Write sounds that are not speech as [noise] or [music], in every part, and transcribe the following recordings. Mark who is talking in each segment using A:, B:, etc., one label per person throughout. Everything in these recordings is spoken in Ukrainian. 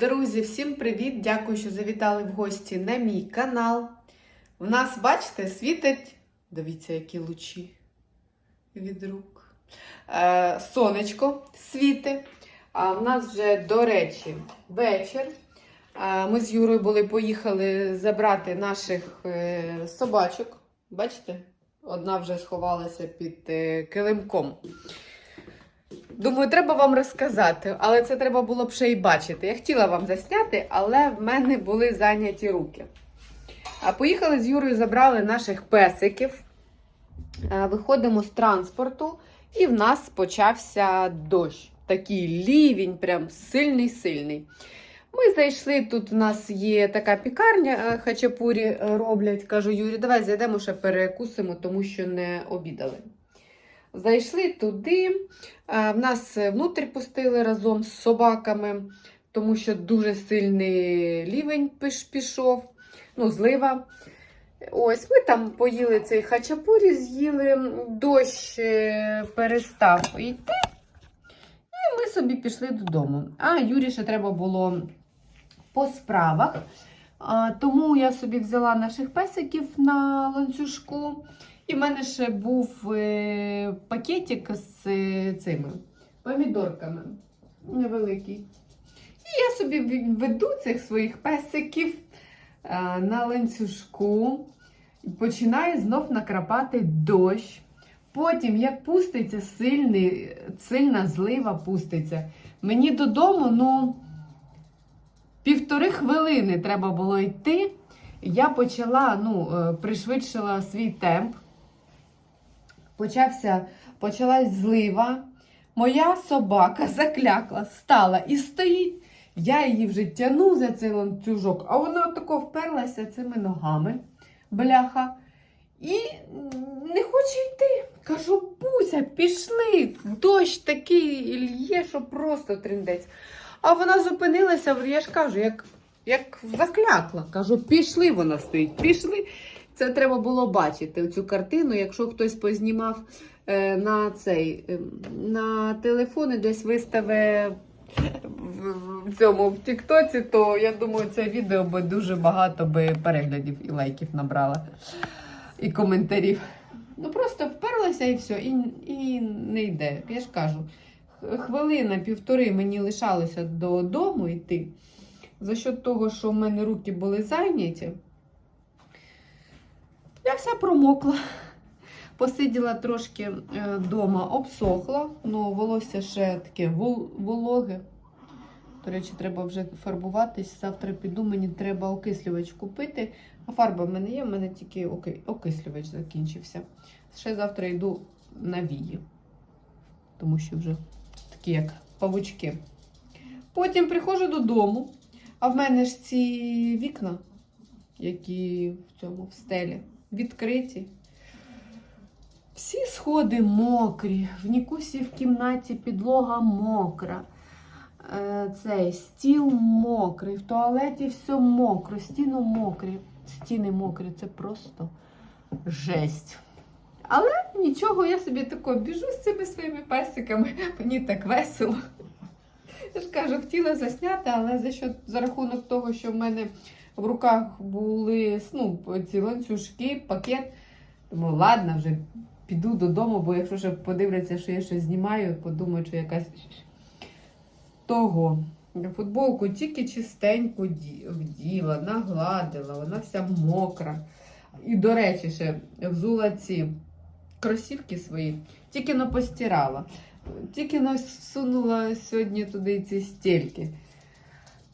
A: Друзі, всім привіт! Дякую, що завітали в гості на мій канал. В нас, бачите, світить. Дивіться, які лучі від рук. Е, сонечко світить. А в нас вже, до речі, вечір. Е, ми з Юрою були, поїхали забрати наших е, собачок. Бачите? Одна вже сховалася під килимком. Думаю, треба вам розказати, але це треба було б ще й бачити. Я хотіла вам засняти, але в мене були зайняті руки. А поїхали з Юрою, забрали наших песиків. Виходимо з транспорту, і в нас почався дощ. Такий лівень, прям сильний-сильний. Ми зайшли, тут у нас є така пікарня, е, хачапурі е, роблять. Кажу, Юрій, давай зайдемо, ще перекусимо, тому що не обідали. Зайшли туди. В нас внутрі пустили разом з собаками, тому що дуже сильний лівень пішов, ну, злива. Ось, ми там поїли цей хачапурі, з'їли, дощ е, перестав йти. І ми собі пішли додому. А Юрі ще треба було по справах. Тому я собі взяла наших песиків на ланцюжку. І в мене ще був е, пакетик з е, цими помідорками. Невеликий. І я собі веду цих своїх песиків е, на ланцюжку. Починає знов накрапати дощ. Потім, як пуститься сильний, сильна злива пуститься. Мені додому, ну, півтори хвилини треба було йти. Я почала, ну, пришвидшила свій темп почався, почалась злива. Моя собака заклякла, стала і стоїть. Я її вже тяну за цей ланцюжок, а вона тако вперлася цими ногами, бляха, і не хоче йти. Кажу, Буся, пішли. Дощ такий лє, що просто триндець. А вона зупинилася, я ж кажу, як, як заклякла. Кажу, пішли, вона стоїть, пішли. Це треба було бачити цю картину. Якщо хтось познімав е, на цей е, на телефони, десь виставе в, цьому в Тіктоці, то я думаю, це відео би дуже багато би переглядів і лайків набрала, і коментарів. Ну просто вперлася і все, і, і не йде. Я ж кажу, хвилина, півтори мені лишалося додому йти. За счет того, що в мене руки були зайняті. Я вся промокла. Посиділа трошки вдома, обсохла, ну волосся ще таке вологе. До речі, треба вже фарбуватись. Завтра піду, мені треба окислювач купити. А фарба в мене є, в мене тільки окислювач закінчився. Ще завтра йду на вії, тому що вже такі як павучки. Потім приходжу додому, а в мене ж ці вікна, які в цьому в стелі відкриті. Всі сходи мокрі, в Нікусі в кімнаті підлога мокра. Е, Цей стіл мокрий, в туалеті все мокро, стіни мокрі. Стіни мокрі, це просто жесть. Але нічого, я собі тако біжу з цими своїми песиками, [laughs] мені так весело. Я ж кажу, хотіла засняти, але за, що, за рахунок того, що в мене в руках були ну, ці ланцюжки, пакет. Тому ладно, вже піду додому, бо якщо ще подивляться, що я щось знімаю, подумають, що якась того. Футболку тільки чистенько вділа, нагладила, вона вся мокра. І, до речі, ще взула ці кросівки свої, тільки но постирала. Тільки но сьогодні туди ці стільки.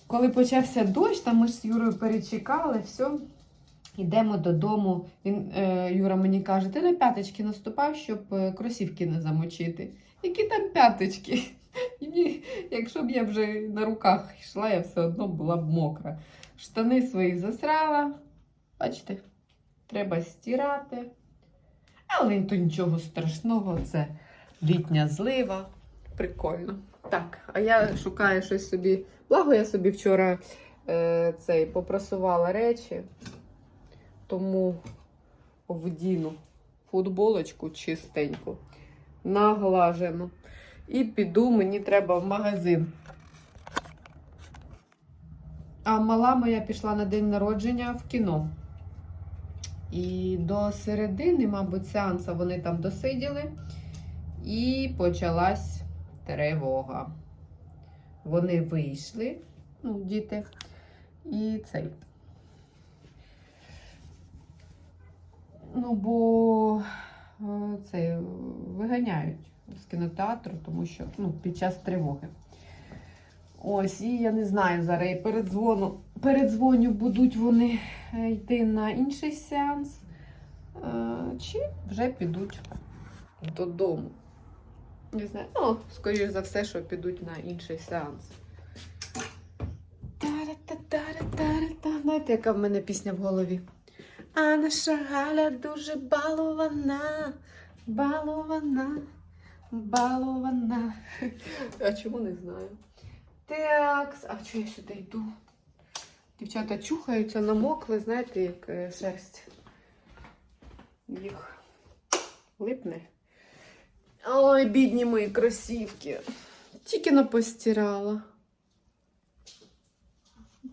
A: Коли почався дощ, там ми ж з Юрою перечекали, все. Йдемо додому. Він, е, Юра мені каже, ти на п'яточки наступав, щоб е, кросівки не замочити. Які там п'яточки? [laughs] І мені, якщо б я вже на руках йшла, я все одно була б мокра. Штани свої засрала. Бачите, треба стирати. Але то нічого страшного, це літня злива. Прикольно. Так, а я шукаю щось собі. Благо, я собі вчора е, цей попрасувала речі, тому вдіну футболочку чистеньку, наглажену. І піду, мені треба в магазин А мала моя пішла на день народження в кіно. І до середини, мабуть, сеансу вони там досиділи. І почалась тривога. Вони вийшли, ну, діти, і цей. Ну, бо е, це виганяють з кінотеатру, тому що ну, під час тривоги. Ось, і я не знаю, зараз я передзвону, передзвоню, будуть вони е, йти на інший сеанс, е, чи вже підуть додому. Не знаю, ну, скоріш за все, що підуть на інший сеанс. Знаєте, яка в мене пісня в голові? А наша Галя дуже балована, балована, балована. А чому не знаю? Так, а чого я сюди йду? Дівчата чухаються, намокли, знаєте, як е, шерсть. Їх липне. Ой, бідні мої кросівки. Тільки но постирала.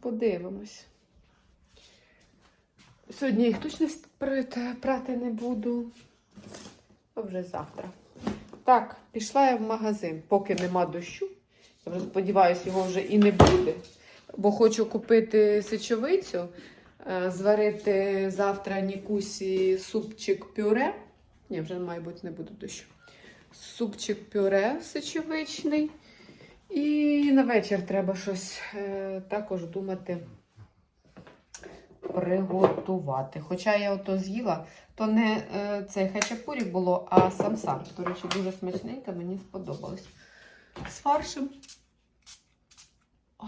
A: Подивимось. Сьогодні їх точно прати не буду. А вже завтра. Так, пішла я в магазин, поки нема дощу. Я вже сподіваюся, його вже і не буде. Бо хочу купити сечовицю, е, зварити завтра Нікусі супчик пюре. Ні, вже, мабуть, не буде дощу. Супчик пюре сечовичний. І на вечір треба щось е, також думати приготувати. Хоча я ото з'їла, то не е, цей хачапурі було, а самсам. До речі, дуже смачненька, мені сподобалось. З фаршем. О,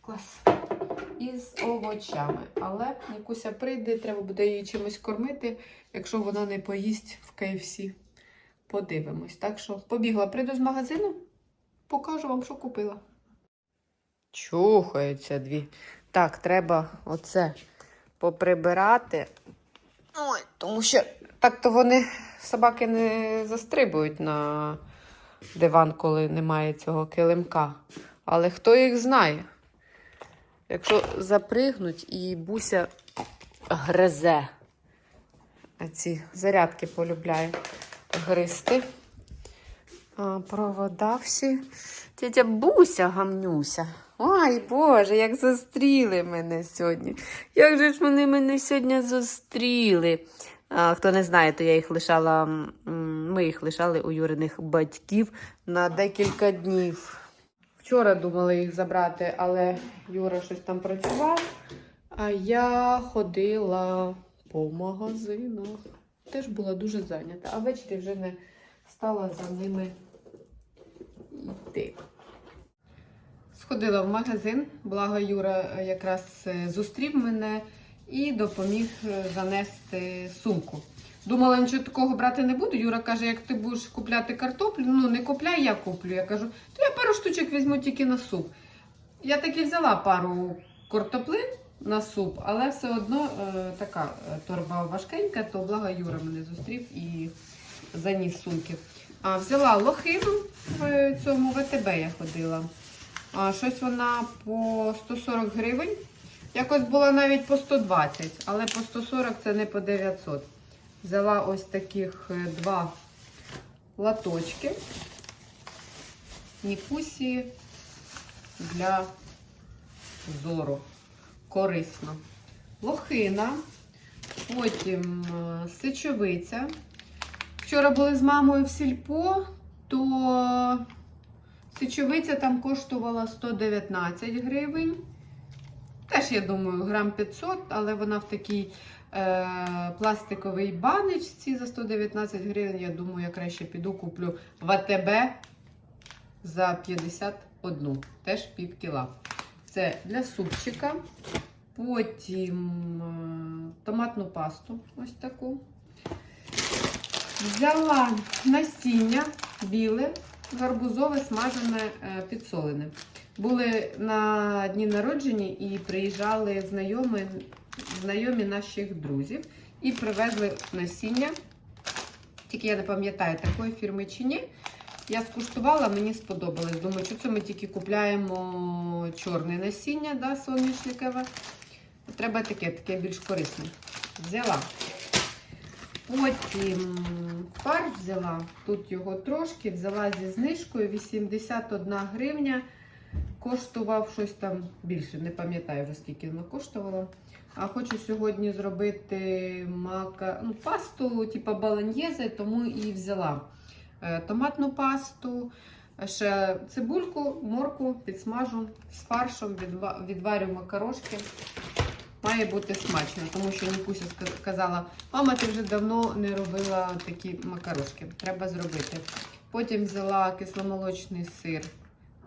A: клас. І з овочами. Але Нікуся прийде, треба буде її чимось кормити, якщо вона не поїсть в KFC. Подивимось. Так що побігла, прийду з магазину, покажу вам, що купила. Чухаються дві. Так, треба оце поприбирати. Ой, тому що так-то вони собаки не застрибують на диван, коли немає цього килимка. Але хто їх знає? Якщо запригнуть і буся гризе, а ці зарядки полюбляє гристи. Провода всі. Тетя Буся гамнюся. Ой, Боже, як зустріли мене сьогодні. Як же ж вони мене сьогодні зустріли? А, хто не знає, то я їх лишала, ми їх лишали у Юриних батьків на декілька днів. Вчора думали їх забрати, але Юра щось там працював. А я ходила по магазинах. Теж була дуже зайнята, а ввечері вже не стала за ними йти. Сходила в магазин, благо Юра е, якраз е, зустрів мене і допоміг е, занести сумку. Думала, нічого такого брати не буду. Юра каже, як ти будеш купляти картоплю, ну не купляй, я куплю. Я кажу, то я пару штучок візьму тільки на суп. Я таки взяла пару картоплин на суп, але все одно е, така е, торба важкенька, то благо Юра мене зустрів і заніс сумки. А, взяла лохину в цьому ВТБ я ходила. А, щось вона по 140 гривень. Якось була навіть по 120, але по 140 це не по 900. Взяла ось таких е, два латочки. Нікусі для зору. Корисно. Лохина, потім е, сечовиця. Вчора були з мамою в сільпо, то сечовиця там коштувала 119 гривень. Теж, я думаю, грам 500, але вона в такій е, пластиковій баночці за 119 гривень. Я думаю, я краще піду куплю в АТБ за 51, теж пів кіла. Це для супчика. Потім е, томатну пасту, ось таку. Взяла насіння біле, гарбузове, смажене, е, підсолене. Були на дні народження і приїжджали знайомі, знайомі наших друзів і привезли насіння. Тільки я не пам'ятаю, такої фірми чи ні. Я скуштувала, мені сподобалось. Думаю, що це ми тільки купляємо чорне насіння, да, соняшникове. Треба таке, таке більш корисне. Взяла. Потім фарш взяла, тут його трошки, взяла зі знижкою 81 гривня. Коштував щось там більше, не пам'ятаю вже скільки воно коштувало. А хочу сьогодні зробити мака... ну, пасту, типу баланьєзе, тому і взяла Е, томатну пасту, ще цибульку, морку підсмажу з відва- відварю макарошки. Має бути смачно, тому що Нікуся ска- казала, мама, ти вже давно не робила такі макарошки. Треба зробити. Потім взяла кисломолочний сир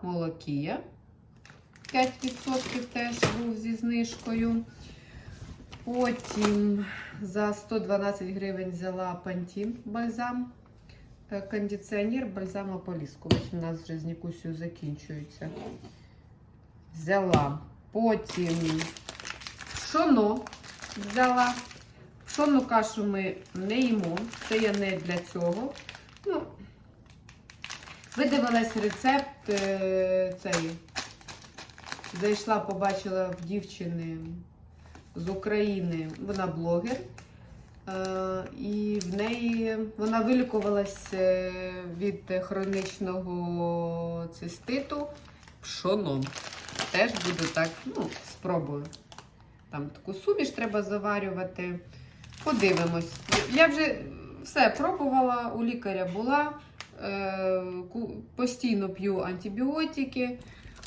A: молокія. 5% теж був зі знижкою. Потім за 112 гривень взяла пантін бальзам. Е, Кондиціонер бальзам ополіскувач. У нас вже з Нікусею закінчується. Взяла. Потім пшоно взяла. Пшонну кашу ми не їмо. Це я не для цього. Ну, видивилась рецепт е, цей. Зайшла, побачила в дівчини з України, вона блогер. Е, І в неї вона вилікувалась е, від хронічного циститу пшоном. Теж буду так, ну, спробую. Там таку суміш треба заварювати. Подивимось. Я вже все пробувала, у лікаря була. Е, Постійно п'ю антибіотики,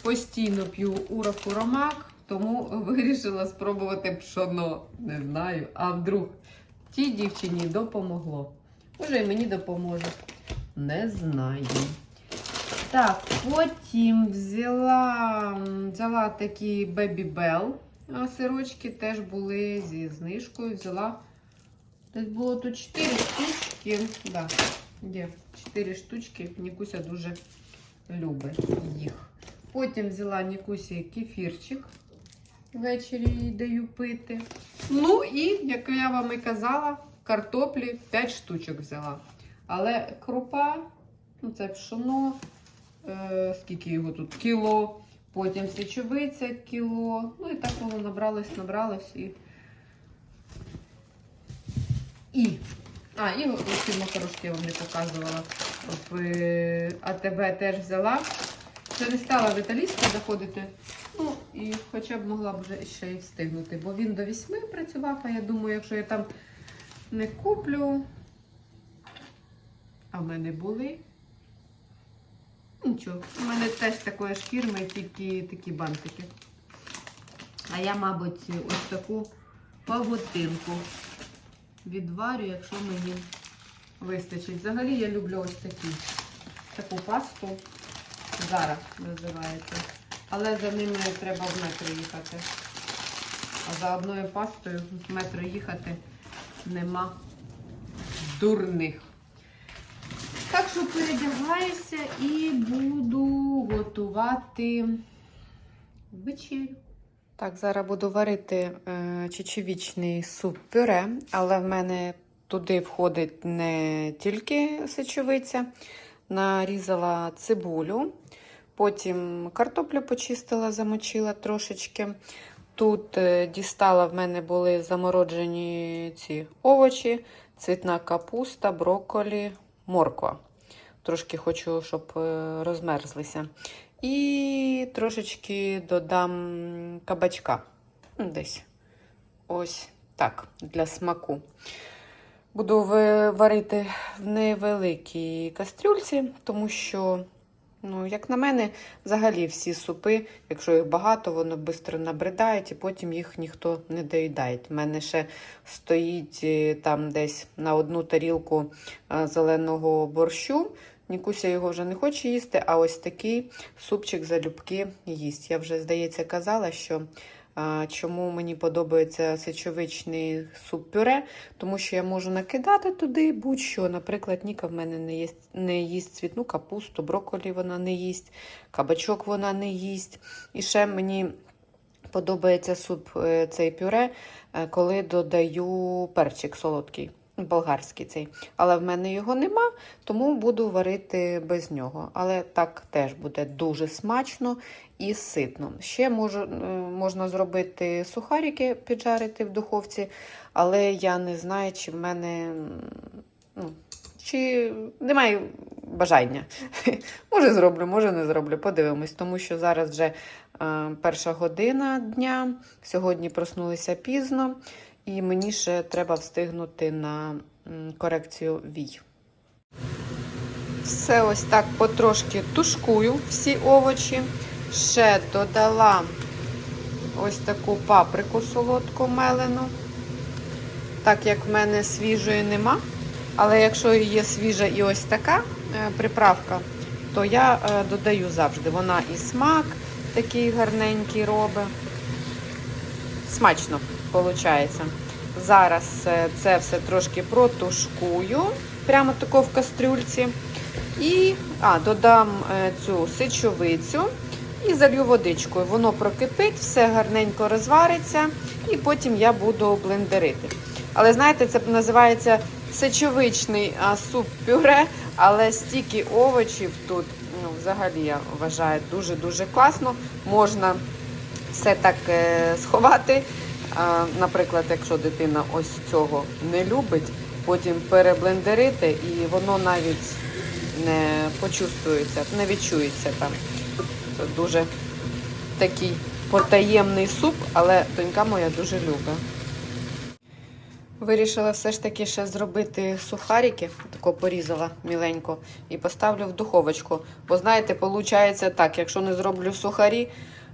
A: постійно п'ю урофуромак, тому [laughs] вирішила спробувати пшоно. Не знаю. А вдруг тій дівчині допомогло. Може, і мені допоможе. Не знаю. Так, потім взяла, взяла такі Baby Bell а, сирочки, теж були зі знижкою. Взяла. Десь було тут 4 штучки. Да, є 4 штучки. Нікуся дуже любить їх. Потім взяла Нікусі кефірчик. Ввечері їй даю пити. Ну і, як я вам і казала, картоплі 5 штучок взяла. Але крупа, ну це пшоно, е, скільки його тут? Кіло. Потім сечовиця кіло. Ну і так воно набралось, набралось і. І. А, і оці макарошки я вам не показувала. В АТБ теж взяла. Вже не стала в італійську заходити. Ну, і хоча б могла б вже ще й встигнути, бо він до 8 працював, а я думаю, якщо я там не куплю, а в мене були. Нічого, у мене теж такої шкірми, тільки такі бантики. А я, мабуть, ось таку павутинку відварю, якщо мені вистачить. Взагалі я люблю ось такі, таку пасту. Зараз називається. Але за ними треба в метро їхати. А за одною пастою в метро їхати нема дурних. Що передягаюся і буду готувати вечерю. Так, зараз буду варити е, чечевічний суп-пюре, але в мене туди входить не тільки сечовиця. Нарізала цибулю, потім картоплю почистила, замочила трошечки. Тут е, дістала в мене були замороджені ці овочі, цвітна капуста, брокколі, морква. Трошки хочу, щоб е, розмерзлися. І трошечки додам кабачка. Десь ось так, для смаку. Буду варити в невеликій кастрюльці, тому що, ну, як на мене, взагалі всі супи, якщо їх багато, воно швидко набридають і потім їх ніхто не доїдає. У мене ще стоїть е, там десь на одну тарілку е, зеленого борщу. Нікуся його вже не хоче їсти, а ось такий супчик залюбки їсть. Я вже, здається, казала, що а, чому мені подобається сечовичний суп-пюре, тому що я можу накидати туди будь-що. Наприклад, Ніка в мене не їсть, не їсть цвітну капусту, брокколі вона не їсть, кабачок вона не їсть. І ще мені подобається суп е, цей пюре, е, коли додаю перчик солодкий. Болгарський цей. Але в мене його нема, тому буду варити без нього. Але так теж буде дуже смачно і ситно. Ще можу, е, можна зробити сухарики, піджарити в духовці, але я не знаю, чи в мене ну, чи немає бажання. [laughs] Може зроблю, може не зроблю. Подивимось, тому що зараз вже е, перша година дня. Сьогодні проснулися пізно, і мені ще треба встигнути на корекцію вій. Все ось так потрошки тушкую всі овочі. Ще додала ось таку паприку солодку мелену. Так як в мене свіжої нема. Але якщо є свіжа і ось така е, приправка, то я е, додаю завжди. Вона і смак такий гарненький робить. Смачно виходить. Зараз е, це все трошки протушкую, прямо тако в кастрюльці. І а, додам е, цю сичовицю і залью водичкою. Воно прокипить, все гарненько розвариться, і потім я буду блендерити. Але знаєте, це називається сечовичний суп-пюре, але стільки овочів тут, ну, взагалі, я вважаю, дуже-дуже класно. Можна все так е, сховати. Наприклад, якщо дитина ось цього не любить, потім переблендерити, і воно навіть не почувствується, не відчується там. Це дуже такий потаємний суп, але донька моя дуже любить. Вирішила все ж таки ще зробити сухарики, тако порізала міленько, і поставлю в духовочку. Бо знаєте, виходить так, якщо не зроблю сухарі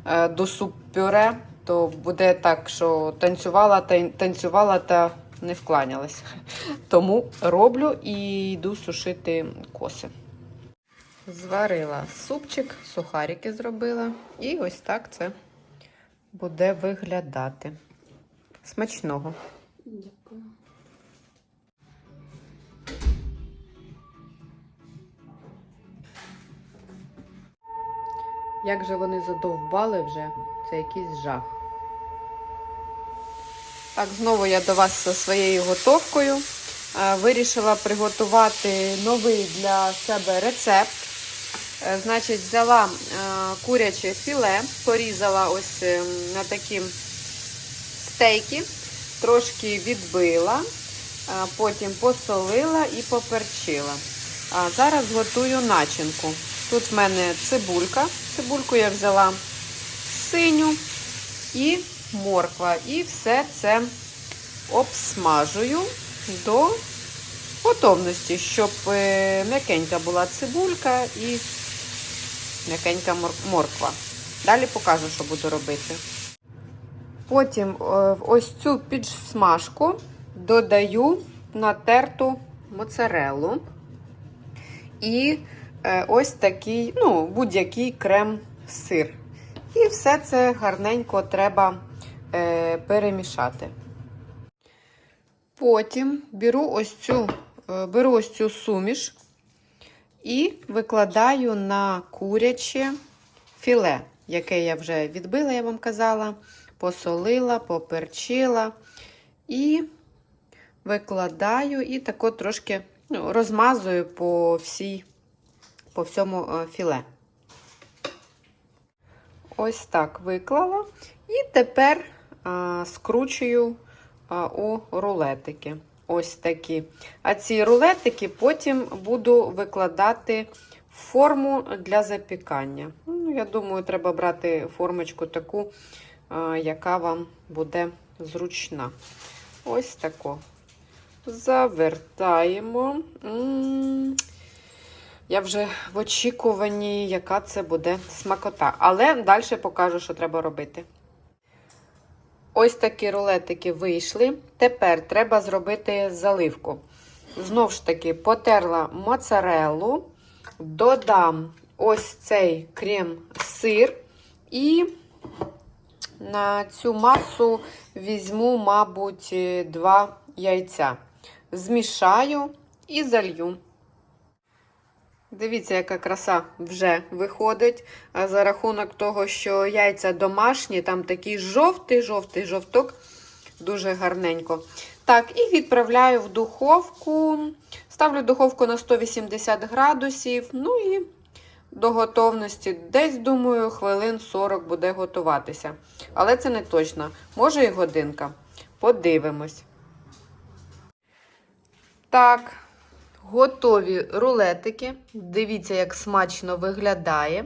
A: е, до суп-пюре, то буде так, що танцювала та танцювала та не вкланялась. Тому роблю і йду сушити коси. Зварила супчик, сухарики зробила. І ось так це буде виглядати. Смачного.
B: Дякую.
A: Як же вони задовбали вже, це якийсь жах. Так, знову я до вас зі своєю готовкою. Е, Вирішила приготувати новий для себе рецепт. Е, Значить, взяла е, куряче філе, порізала ось на такі стейки, трошки відбила, потім посолила і поперчила. А зараз готую начинку. Тут в мене цибулька. Цибульку я взяла синю і морква. І все це обсмажую до готовності, щоб е, м'якенька була цибулька і м'якенька морква. Далі покажу, що буду робити. Потім е, ось цю підсмажку додаю натерту моцарелу. І е, ось такий, ну, будь-який крем-сир. І все це гарненько треба е, перемішати. Потім беру ось цю, е, беру ось цю суміш і викладаю на куряче філе, яке я вже відбила, я вам казала, посолила, поперчила. І викладаю і тако трошки ну, розмазую по, всій, по всьому е, філе. Ось так виклала. І тепер скручую у рулетики. Ось такі. А ці рулетики потім буду викладати в форму для запікання. Ну, я думаю, треба брати формочку таку, яка вам буде зручна. Ось тако. Завертаємо. Я вже в очікуванні, яка це буде смакота. Але далі покажу, що треба робити. Ось такі рулетики вийшли. Тепер треба зробити заливку. Знову ж таки, потерла моцареллу, додам ось цей крем-сир і на цю масу візьму, мабуть, два яйця. Змішаю і залью. Дивіться, яка краса вже виходить. А за рахунок того, що яйця домашні, там такий жовтий-жовтий жовток. Дуже гарненько. Так, і відправляю в духовку. Ставлю духовку на 180 градусів. Ну і до готовності. Десь, думаю, хвилин 40 буде готуватися. Але це не точно. Може і годинка. Подивимось. Так, готові рулетики. Дивіться, як смачно виглядає.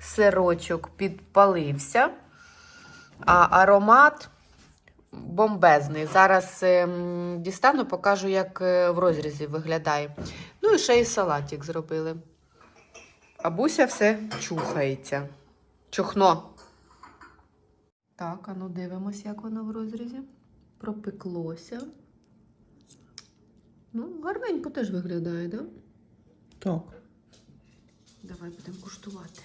A: Сирочок підпалився. А аромат бомбезний. Зараз ем, дістану, покажу, як е, в розрізі виглядає. Ну і ще й салатик зробили. А Буся все чухається. Чухно. Так, а ну дивимось, як воно в розрізі. Пропеклося. Ну, гарненько теж виглядає, так? Да?
B: Так.
A: Давай будемо куштувати.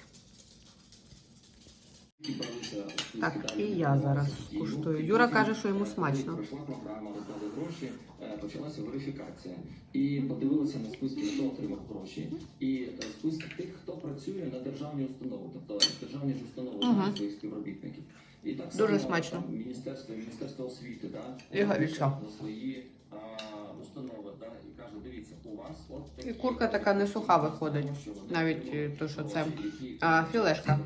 A: Так, і я зараз куштую. Юра каже, що йому смачно.
C: Пройшла програма «Роздави гроші, е, почалася верифікація. І подивилися на списки, хто отримав гроші, і е, списки тих, хто працює на державні установи, тобто державні ж установи знають своїх співробітників. І так
A: Дуже
C: само,
A: смачно.
C: там, Міністерство, Міністерство освіти, да, на свої а, установи, да, і каже, дивіться, у вас от такі-
A: І курка така не суха виходить, навіть, е, то, що це, а, філешка.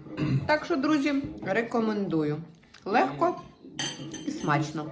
A: Так що, друзі, рекомендую. Легко і смачно.